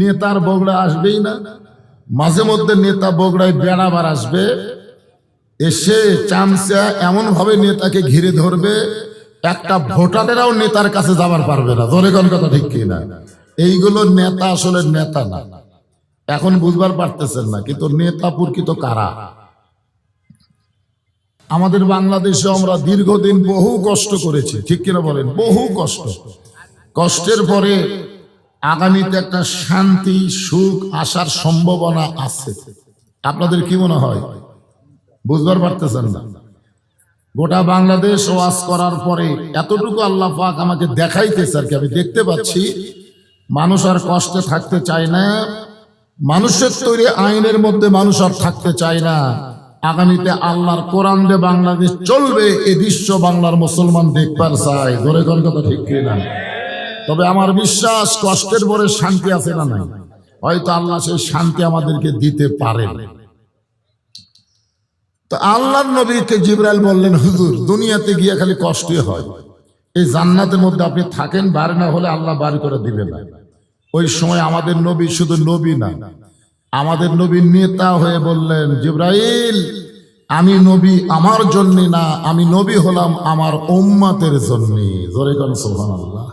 নেতার বগড়া আসবেই না। মাঝে মধ্যে নেতা বগড়ায় বেড়াবার আসবে। এসে চামচা এমন ভাবে নেতাকে ঘিরে ধরবে, একটা ভোটারেরাও নেতার কাছে যাবার পারবে না। কোন কথা ঠিক কিনা? এইগুলো নেতা আসলে নেতা না। এখন বুঝবার পারতেছেন না, কিন্তু নেতা প্রকৃত কারা? আমাদের বাংলাদেশে আমরা দীর্ঘদিন বহু কষ্ট করেছি, ঠিক কিনা বলেন? বহু কষ্ট। কষ্টের পরে আগামীতে একটা শান্তি, সুখ আসার সম্ভাবনা আছে। আপনাদের কি মনে হয়? বুঝবার পারতেছেন না। গোটা বাংলাদেশ ওয়াজ করার পরে এতটুকু আল্লাহ পাক আমাকে দেখাইতেছে আর কি। আমি দেখতে পাচ্ছি, মানুষ আর কষ্টে থাকতে চায় না। মানুষের তৈরি আইনের মধ্যে মানুষ আর থাকতে চায় না। আগামীতে আল্লাহর কোরআন দিয়ে বাংলাদেশ চলবে, এ দৃশ্য বাংলার মুসলমান দেখবার চায়। ধরে কোন কথা ঠিক না তবে আমার বিশ্বাস, কষ্টের পরে শান্তি আছে না নাই? হয়তো আল্লাহ সেই শান্তি আমাদেরকে দিতে পারেন তো আল্লাহর নবীকে জিব্রাইল বললেন, হুজুর, দুনিয়াতে গিয়ে খালি কষ্টই হয়। এই জান্নাতের মধ্যে আপনি থাকেন বাড়ি না হলে আল্লাহ বাড়ি করে দিবে না। ওই সময় আমাদের নবী শুধু নবী না, আমাদের নবী নেতা হয়ে বললেন, জিব্রাইল, আমি নবী আমার জন্য না, আমি নবী হলাম আমার উম্মাতের জন্য। জোরে কোন সুবহানাল্লাহ।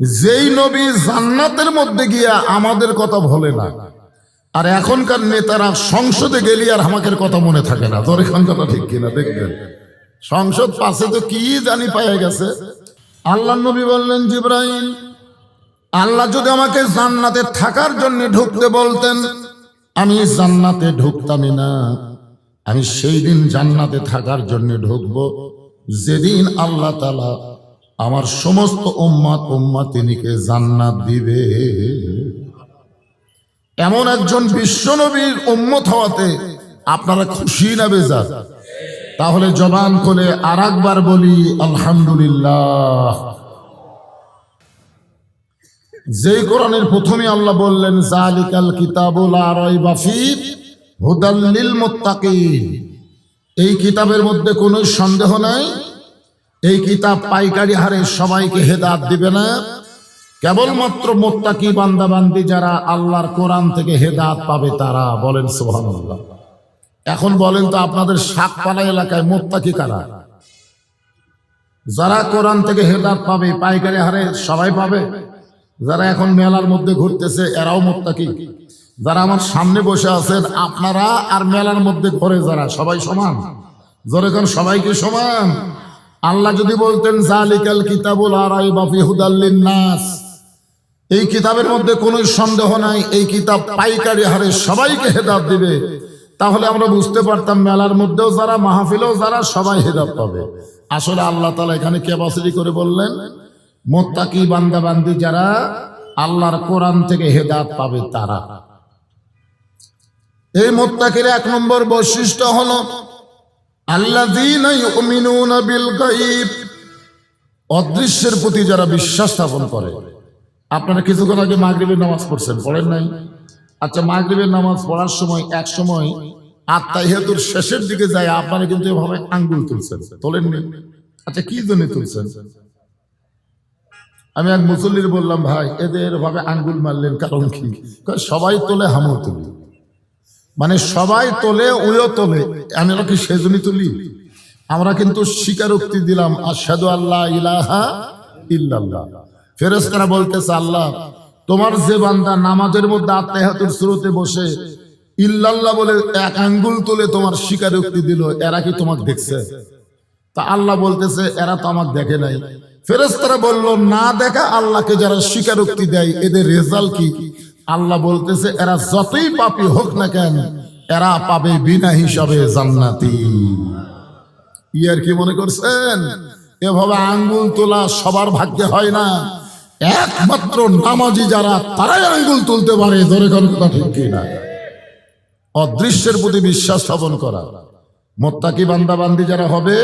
যেই নবী জান্নাতের মধ্যে গিয়া আমাদের কথা বলে না, আর এখনকার নেতারা সংসদে গেলি আর আমাকে কথা মনে থাকে না। তোর এখন কথা ঠিক কিনা দেখবেন। সংসদ পাশে তো কি জানি পায়ে গেছে। আল্লাহ নবী বললেন জিব্রাহিম আল্লাহ যদি আমাকে জান্নাতে থাকার জন্য ঢুকতে বলতেন, আমি জান্নাতে ঢুকতামই না। আমি সেই দিন জান্নাতে থাকার জন্য ঢুকবো। যেদিন আল্লাহ তালা আমার সমস্ত উম্মাত উম্মাতিনীকে জান্নাত দিবে। এমন একজন বিশ্বনবীর উম্মত হওয়াতে আপনারা খুশি না বেজার? তাহলে জবান করে আর একবার বলি, আলহামদুলিল্লাহ। যেই কোরআনের প্রথমে আল্লাহ বললেন, জালিকাল কিতাবুল আরাই বাফি হুদাল্লিল মুত্তাকিন। এই কিতাবের মধ্যে কোনো সন্দেহ নাই? এই কিতাব পাইকারি হারে সবাইকে হেদাত দিবে না। কেবলমাত্র মোত্তাকি বান্দাবান্দি যারা আল্লাহর কোরআন থেকে হেদাত পাবে তারা বলেন সুবহানাল্লাহ। এখন বলেন তো আপনাদের শাকপালা এলাকায় মোত্তাকি কারা? যারা কোরআন থেকে হেদাত পাবে, পাইকারি হারে সবাই পাবে। যারা এখন মেলার মধ্যে ঘুরতেছে, এরাও মোত্তাকি। যারা আমার সামনে বসে আছেন, আপনারা আর মেলার মধ্যে ঘরে যারা, সবাই সমান। জোরে কোন, সবাই কি সমান? আল্লাহ যদি বলতেন, জালিকাল কিতাবুল আরাই বাফি হুদাল্লিন নাস এই কিতাবের মধ্যে কোনো সন্দেহ নাই, এই কিতাব পাইকারি হারে সবাইকে হেদাব দিবে। তাহলে আমরা বুঝতে পারতাম মেলার মধ্যেও যারা, মাহফিলেও যারা, সবাই হেদাব পাবে। আসলে আল্লাহ তালা এখানে কেবাসিরি করে বললেন, মোত্তাকি বান্দা বান্দি যারা, আল্লাহর কোরআন থেকে হেদাত পাবে তারা। এই মোত্তাকির এক নম্বর বৈশিষ্ট্য হলো আল্লাযীনা ইউমিনুনা বিল গায়ব অদৃশ্যের প্রতি যারা বিশ্বাস স্থাপন করে। আপনারা কিছুক্ষণ আগে মাগরিবের নামাজ পড়ছেন, পড়েন নাই? আচ্ছা মাগরিবের নামাজ পড়ার সময়, এক সময় আত্মা আত্মাহিয়াতুর শেষের দিকে যায়, আপনারা কিন্তু এভাবে আঙ্গুল তুলছেন, তোলেননি? আচ্ছা কি জন্য তুলছেন? আমি এক মুসল্লির বললাম, ভাই, এদের ভাবে আঙ্গুল মারলেন কারণ কি? সবাই তোলে হামও তুলি। মানে সবাই তোলে ওইও তোলে। আমি কি সেজনী তুলি? আমরা কিন্তু স্বীকারোক্তি দিলাম আসাদু আল্লাহ ইলাহা ইল্লাল্লাহ। ফেরেশতারা বলতেছে, আল্লাহ, তোমার যে বান্দা নামাজের মধ্যে আত্মাহাতুর স্রোতে বসে ইল্লাল্লাহ বলে এক আঙ্গুল তুলে তোমার স্বীকারোক্তি দিল, এরা কি তোমাকে দেখছে? তা আল্লাহ বলতেছে, এরা তো আমাকে দেখে নাই। ফেরেশতারা বলল, না দেখা আল্লাহকে যারা স্বীকারোক্তি দেয়, এদের রেজাল্ট কি? আল্লাহ বলতেছে, এরা যতই পাপী হোক না কেন, এরা পাবে বিনা হিসাবে জান্নাতি। ইয়ার কি মনে করছেন? এভাবে আঙ্গুল তোলা সবার ভাগ্যে হয় না। একমাত্র নামাজি যারা, তারাই আঙ্গুল তুলতে পারে, ধরে কোন কথা ঠিক কিনা? অদৃশ্যের প্রতি বিশ্বাস স্থাপন করা। মোত্তাকি বান্দা বান্দি যারা হবে,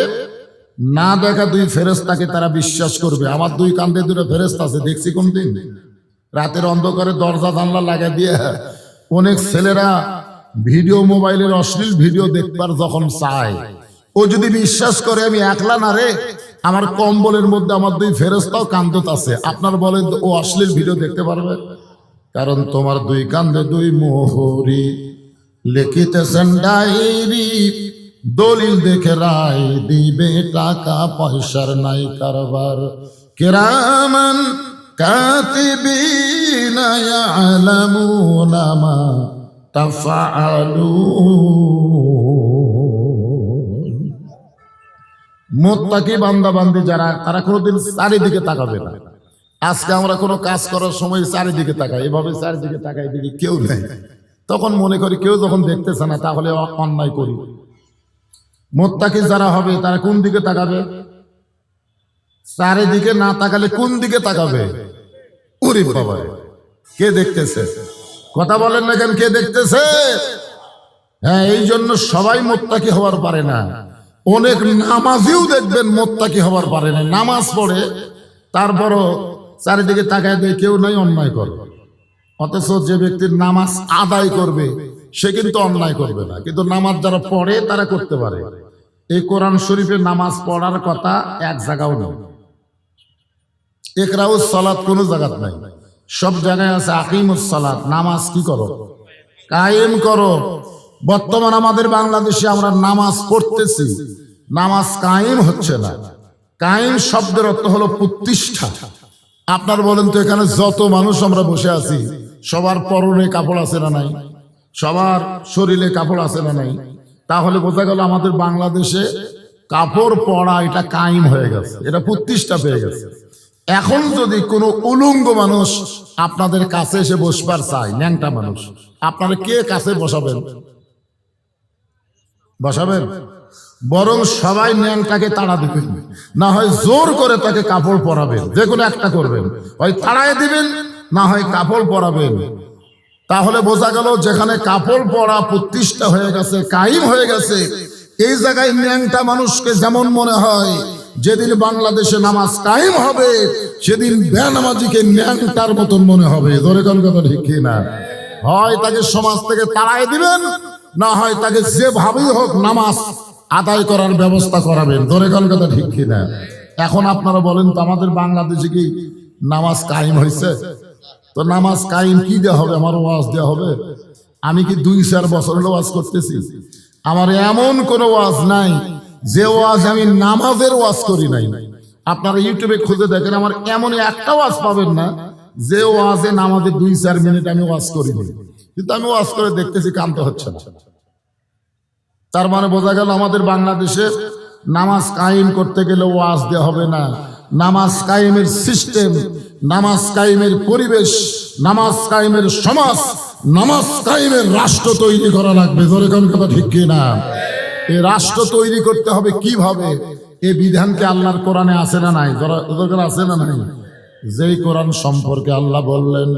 না দেখা দুই ফেরেস্তাকে তারা বিশ্বাস করবে। আমার দুই কান্দে দুটো ফেরেস্তা আছে, দেখছি কোনদিন? রাতের অন্ধকারে দরজা জানলা লাগাই দিয়ে অনেক ছেলেরা ভিডিও, মোবাইলের অশ্লীল ভিডিও দেখবার যখন চায়। ও যদি বিশ্বাস করে আমি একলা না রে, আমার কম্বলের মধ্যে আমার দুই ফেরস্তাও কান্দত আছে। আপনার বলেন তো ও অশ্লীল ভিডিও দেখতে পারবে? কারণ তোমার দুই কান্দে দুই মোহরি লিখিতেছেন ডায়েরি, দলিল দেখে রায় দিবে টাকা, পয়সার নাই কারবার। কেরামান কাতিবিনা ইয়ালামুনা মা তাফআলুন। মোত্তাকি বান্দা বান্দি যারা, তারা কোনোদিন চারিদিকে তাকাবে না। আজকে আমরা কোনো কাজ করার সময় চারিদিকে তাকাই। এভাবে চারিদিকে তাকাই দেখি কেউ নেই। তখন মনে করি কেউ যখন দেখতেছে না, তাহলে অন্যায় করি। মোত্তাকি যারা হবে, তারা কোন দিকে তাকাবে? চারিদিকে না তাকালে কোন দিকে তাকাবে? উরি বাবা কে দেখতেছে? কথা বলেন না কেন? কে দেখতেছে? হ্যাঁ এই জন্য সবাই মোত্তাকি হওয়ার পারে না। অনেক নামাজিও দেখবেন মোত্তাকি হওয়ার পারে না। নামাজ পড়ে, তারপরও চারিদিকে তাকায় দিয়ে কেউ নাই, অন্যায় করবে। অথচ যে ব্যক্তির নামাজ আদায় করবে, সে কিন্তু অন্যায় করবে না। কিন্তু নামাজ যারা পড়ে, তারা করতে পারে। এই কোরআন শরীফের নামাজ পড়ার কথা এক জায়গাও নেই। একরাউ সালাত কোনো জায়গাত নাই। সব জায়গায় আছে আকিমুস সালাত, নামাজ কি করো? কায়েম করো। বর্তমান আমাদের বাংলাদেশে আমরা নামাজ পড়তেছি, নামাজ কায়েম হচ্ছে না। কায়েম শব্দের অর্থ হলো প্রতিষ্ঠা। আপনার বলেন তো এখানে যত মানুষ আমরা বসে আছি, সবার পরনে কাপড় আছে না নাই? সবার শরীরে কাপড় আছে না নাই? তাহলে বোঝা গেল আমাদের বাংলাদেশে কাপড় পরা এটা কায়েম হয়ে গেছে, এটা প্রতিষ্ঠা পেয়ে গেছে। এখন যদি কোনো উলঙ্গ মানুষ আপনাদের কাছে এসে বসবার চায় ন্যাংটা মানুষ আপনারা কে কাছে বসাবেন? বসাবেন? বরং সবাই ন্যাংটাকে তাড়া দিবেন। না হয় জোর করে তাকে কাপড় পরাবেন যে কোনো একটা করবেন। হয় তাড়ায় দিবেন না হয় কাপড় পরাবেন। তাহলে বোঝা গেল যেখানে কাপড় পরা প্রতিষ্ঠা হয়ে গেছে কাইম হয়ে গেছে এই জায়গায় ন্যাংটা মানুষকে যেমন মনে হয় যেদিন বাংলাদেশে নামাজ কায়েম হবে, সেদিন বেনামাজিকে ন্যাংটার মতন মনে হবে। ধরে কোন কথা ঠিক না হয় তাকে সমাজ থেকে তাড়াই দিবেন, না হয় তাকে যেভাবেই হোক নামাজ আদায় করার ব্যবস্থা করাবেন। ধরে কোন কথা ঠিক না এখন আপনারা বলেন তো, আমাদের বাংলাদেশে কি নামাজ কায়েম হয়েছে? তো নামাজ কায়েম কি দেওয়া হবে? আমার ওয়াজ দেওয়া হবে। আমি কি দুই চার বছর ওয়াজ করতেছি? আমার এমন কোনো ওয়াজ নাই যে ওয়াজ আমি নামাজের ওয়াজ করি নাই। আপনারা ইউটিউবে খুঁজে দেখেন, আমার এমন একটা ওয়াজ পাবেন না, যে ওয়াজে নামাজে দুই, চার মিনিট আমি ওয়াজ করিনি কিন্তু আমি ওয়াজ করে দেখতেছি কামতে হচ্ছে না। তার মানে বোঝা গেল আমাদের বাংলাদেশে নামাজ কায়েম করতে গেলে ওয়াজ দেওয়া হবে না। নামাজ কায়েমের সিস্টেম নামাজ কায়েমের পরিবেশ, নামাজ কায়েমের সমাজ, নামাজ কায়েমের রাষ্ট্র তৈরি করা লাগবে। ধরে কোন কথা ঠিক কি না রাষ্ট্র তৈরি করতে হবে কীভাবে? এই বিধানকে আল্লাহর কোরআনে আছে না নাই? আছে না নাই? যেই কোরআন সম্পর্কে আল্লাহ বললেন,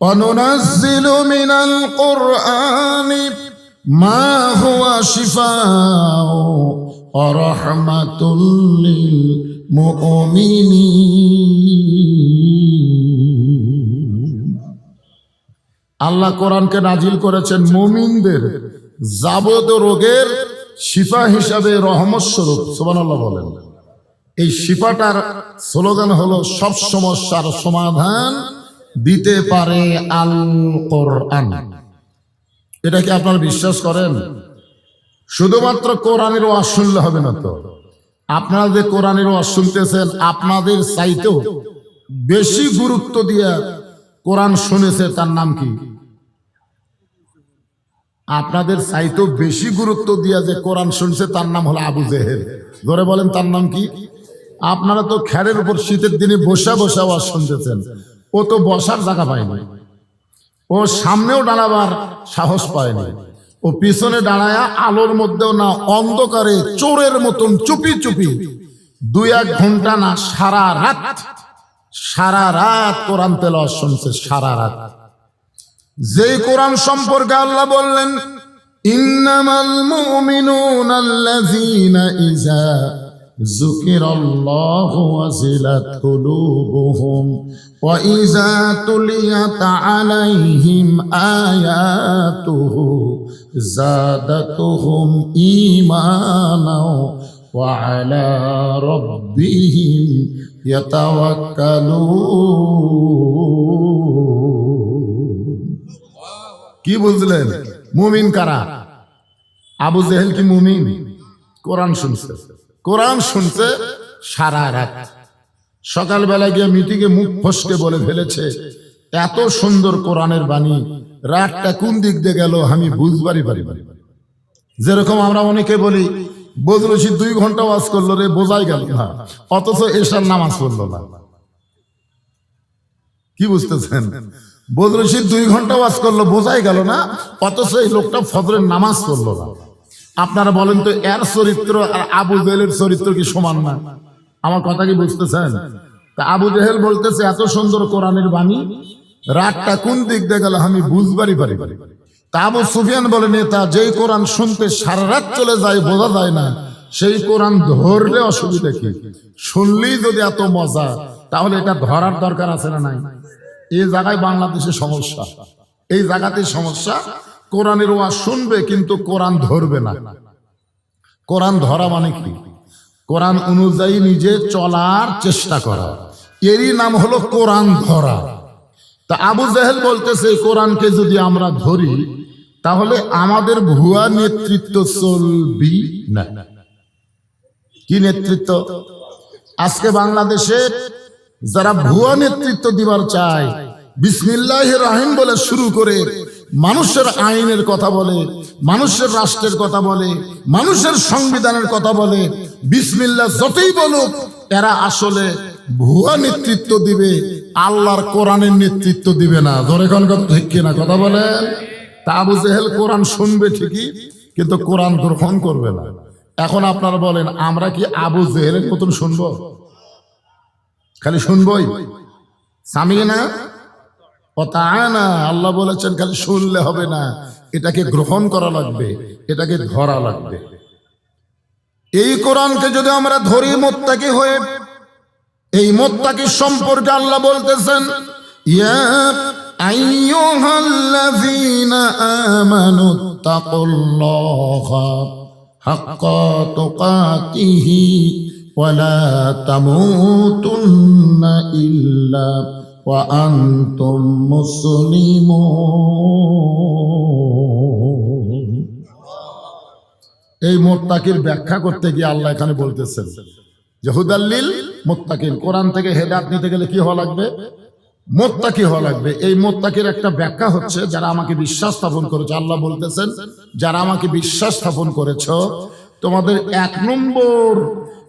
অনুনাজ্জিলু মিনাল কুরআনি মা হুয়া লিল আল্লাহ কোরআনকে নাজিল করেছেন মুমিনদের যাবত রোগের শিফা হিসাবে রহমত স্বরূপ, সুবহানাল্লাহ বলেন। এই শিফাটার স্লোগান হলো, সব সমস্যার সমাধান দিতে পারে আল কোরআন এটা কি আপনারা বিশ্বাস করেন? শুধুমাত্র কোরআনের ওয়াজ হবে না তো। আপনারা যে কোরআনের শুনতেছেন, আপনাদের চাইতেও বেশি গুরুত্ব দিয়ে কোরআন শুনেছে, তার নাম কি? আপনাদের চাইতেও বেশি গুরুত্ব দিয়া যে কোরআন শুনছে, তার নাম হলো আবু জেহেল। ধরে বলেন তার নাম কি? আপনারা তো খ্যারের উপর শীতের দিনে বসা বসে আওয়াজ শুনতেছেন। ও তো বসার জায়গা পায়নি। ও সামনেও দাঁড়াবার সাহস পায়নি। ও পিছনে দাঁড়ায়া আলোর মধ্যেও না, অন্ধকারে চোরের মতন চুপি চুপি দুই এক ঘণ্টা না, সারা রাত সারা রাত কোরআন তেলাওয়াত শুনছে, সারা রাত। যে কোরআন সম্পর্কে আল্লাহ বললেন, ইন্নামাল মুমিনুন আল্লাযীনা ইযা যুকিরাল্লাহু ওয়াজিলাত কুলুবুহুম ওয়া ইযা তুলিয়াত আলাইহিম আয়াতুহু জাদাতুহুম ঈমানা ওয়া আলা রাব্বিহিম ইয়াতাওয়াক্কালুন। কি বুঝলেন মুমিন কারা? আবু জেহেল কি মুমিন? কোরআন শুনছে। কোরআন শুনছে সারা রাত। সকালবেলা গিয়ে মিটিংয়ে মুখ ফসকে বলে ফেলেছে, এত সুন্দর কোরআনের বাণী, রাতটা কোন দিক দিয়ে গেল আমি বুঝবারই পারি পারি যেরকম আমরা অনেকে বলি বদরশি দুই ঘণ্টা ওয়াজ করল রে, বোঝাই গেল না, অথচ এসার নামাজ পড়ল না। কি বুঝতেছেন? বদরশি দুই ঘণ্টা ওয়াজ করল, বোঝাই গেল না, অথচ এই লোকটা ফজরের নামাজ পড়ল না। আপনারা বলেন তো, এর চরিত্র আর আবু জেহেলের চরিত্র কি সমান না? আমার কথা কি বুঝতেছেন? তা আবু জেহেল বলতেছে, এত সুন্দর কোরআনের বাণী রাতটা কোন দিক দিয়ে গেল আমি বুঝবারই পারি পারি তা আবু সুফিয়ান বলে, নেতা, যেই কোরআন শুনতে সারা রাত চলে যায়, বোঝা যায় না, সেই কোরআন ধরলে অসুবিধা কি? শুনলেই যদি এত মজা, তাহলে এটা ধরার দরকার আছে না নাই? এই জায়গায় বাংলাদেশে সমস্যা। এই জায়গাতে সমস্যা, কোরআনের ওয়াজ শুনবে কিন্তু কোরআন ধরবে না। কোরআন ধরা মানে কি? কোরআন অনুযায়ী নিজে চলার চেষ্টা করা। এরই নাম হলো কোরআন ধরা। তা আবু জাহেল বলতেছে, কোরআনকে যদি আমরা ধরি, তাহলে আমাদের ভুয়া নেতৃত্ব চলবি না। কি নেতৃত্ব? আজকে বাংলাদেশে যারা ভুয়া নেতৃত্ব দিবার চায় বিসমিল্লাহ রাহিম বলে শুরু করে মানুষের আইনের কথা বলে, মানুষের রাষ্ট্রের কথা বলে, মানুষের সংবিধানের কথা বলে বিসমিল্লাহ যতই বলুক, এরা আসলে ভুয়া নেতৃত্ব দিবে, আল্লাহর কোরআনের নেতৃত্ব দিবে না। ধরে কোন কথা ঠিক কথা বলেন তা আবু জেহেল কোরআন শুনবে ঠিকই, কিন্তু কোরআন গ্রহণ করবে না। এখন আপনারা বলেন, আমরা কি আবু জেহেলের মতন শুনব? খালি শুনবই। সামিয়ে না? না আল্লাহ বলেছেন খালি শুনলে হবে না। এটাকে গ্রহণ করা লাগবে, এটাকে ধরা লাগবে। এই কোরআনকে যদি আমরা ধরি মোত্তাকি হয়ে, এই মোত্তাকি সম্পর্কে আল্লাহ বলতেছেন, ইয়া আইয়ুহাল্লাযীনা আমানু তাকুল্লাহা হাক্কা তুকাতিহি। তামুতুন্না ইল্লা ওয়া আনতুম মুসলিমুন এই মোত্তাকির ব্যাখ্যা করতে গিয়ে আল্লাহ এখানে বলতেছেন যে হুদাল্লিল মোত্তাকিন কোরআন থেকে হেদাত নিতে গেলে কি হওয়া লাগবে? মোত্তাকি হওয়া লাগবে। এই মোত্তাকির একটা ব্যাখ্যা হচ্ছে, যারা আমাকে বিশ্বাস স্থাপন করেছে। আল্লাহ বলতেছেন, যারা আমাকে বিশ্বাস স্থাপন করেছ, তোমাদের এক নম্বর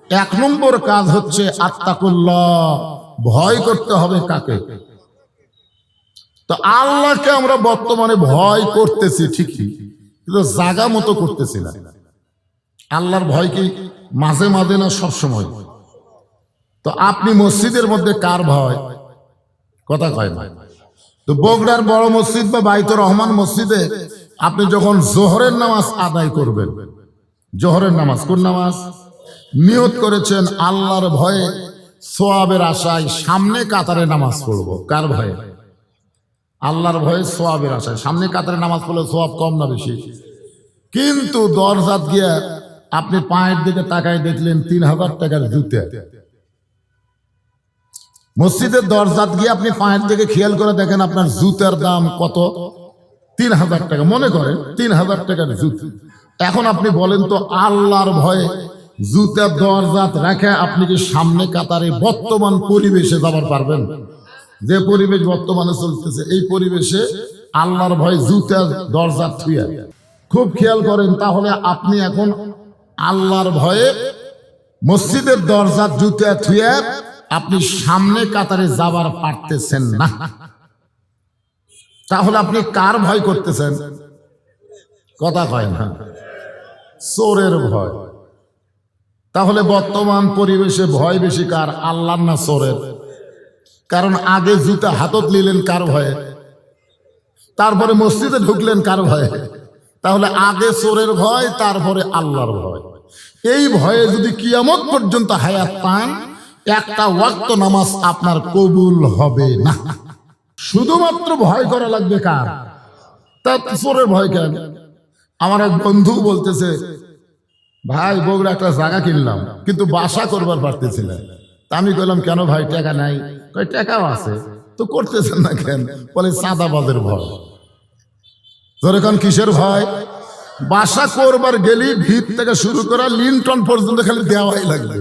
এক নম্বর কাজ হচ্ছে আত্মাকুল্লাহ। ভয় করতে হবে কাকে? তো আল্লাহকে আমরা বর্তমানে ভয় করতেছি ঠিকই, কিন্তু জাগা মতো করতেছি না। আল্লাহর ভয় কি মাঝে মাঝে না সবসময়? তো আপনি মসজিদের মধ্যে কার ভয়? কথা কয় না। তো বগড়ার বড় মসজিদ বা বাইতুর রহমান মসজিদে আপনি যখন জোহরের নামাজ আদায় করবেন, জোহরের নামাজ, কোন নামাজ? নিয়ত করেছেন আল্লাহর ভয়ে সোয়াবের আশায় সামনে কাতারে নামাজ পড়ব। কার ভয়ে? আল্লাহর ভয়ে সোয়াবের আশায়। সামনে কাতারে নামাজ পড়লে সোয়াব কম না বেশি? কিন্তু দরজাত গিয়া আপনি পায়ের দিকে তাকায় দেখলেন তিন হাজার টাকার জুতে। মসজিদের দরজাত গিয়ে আপনি পায়ের দিকে খেয়াল করে দেখেন আপনার জুতার দাম কত? তিন হাজার টাকা। মনে করেন, তিন হাজার টাকার জুতো। এখন আপনি বলেন তো, আল্লাহর ভয়ে জুতার দরজাত রেখে আপনি কি সামনে কাতারে বর্তমান পরিবেশে যাবার পারবেন? যে পরিবেশ বর্তমানে চলতেছে, এই পরিবেশে আল্লাহর ভয় জুতার দরজা থুয়া। খুব খেয়াল করেন, তাহলে আপনি এখন আল্লাহর ভয়ে মসজিদের দরজা জুতা থুয়ে আপনি সামনে কাতারে যাবার পারতেছেন না। তাহলে আপনি কার ভয় করতেছেন? কথা কয় না। চোরের ভয়। তাহলে বর্তমান পরিবেশে ভয় বেশি কার? আল্লাহ না চোরের? কারণ আগে জুতা হাতত নিলেন কার ভয়ে? তারপরে মসজিদে ঢুকলেন কার ভয়ে? তাহলে আগে চোরের ভয়, তারপরে আল্লাহর ভয়। এই ভয়ে যদি কিয়ামত পর্যন্ত হায়াত পান, একটা ওয়াক্ত নামাজ আপনার কবুল হবে না। শুধুমাত্র ভয় করা লাগবে কার? তা চোরের ভয় কেন? আমার এক বন্ধু বলতেছে ভাই, বগুড়া একটা জায়গা কিনলাম, কিন্তু বাসা করবার পারতেছি না। আমি কইলাম, কেন ভাই, টাকা নাই? কয়, টাকাও আছে। তো করতেছেন না কেন? বলে, চাঁদাবাজের ভয়। যেরকম কিসের ভয়? বাসা করবার গেলি, ভিত থেকে শুরু করা লিন্টন পর্যন্ত খালি দেওয়াই লাগবে।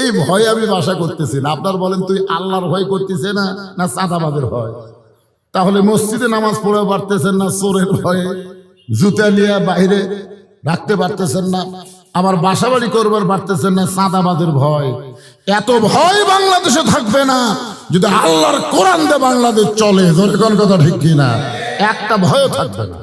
এই ভয়ে আমি বাসা করতেছি না। আপনার বলেন, তুই আল্লাহর ভয় করতেছে না না চাঁদাবাদের ভয়? তাহলে মসজিদে নামাজ পড়ে পারতেছেন না, চোরের ভয়ে, জুতা নিয়ে বাইরে রাখতে পারতেছেন না। আবার বাসা বাড়ি করবার পারতেছেন না, সাদাবাদের ভয়। এত ভয় বাংলাদেশে থাকবে না, যদি আল্লাহর কোরআন দে বাংলাদেশ চলে। কথা ঠিক কিনা? একটা ভয়ও থাকবে না।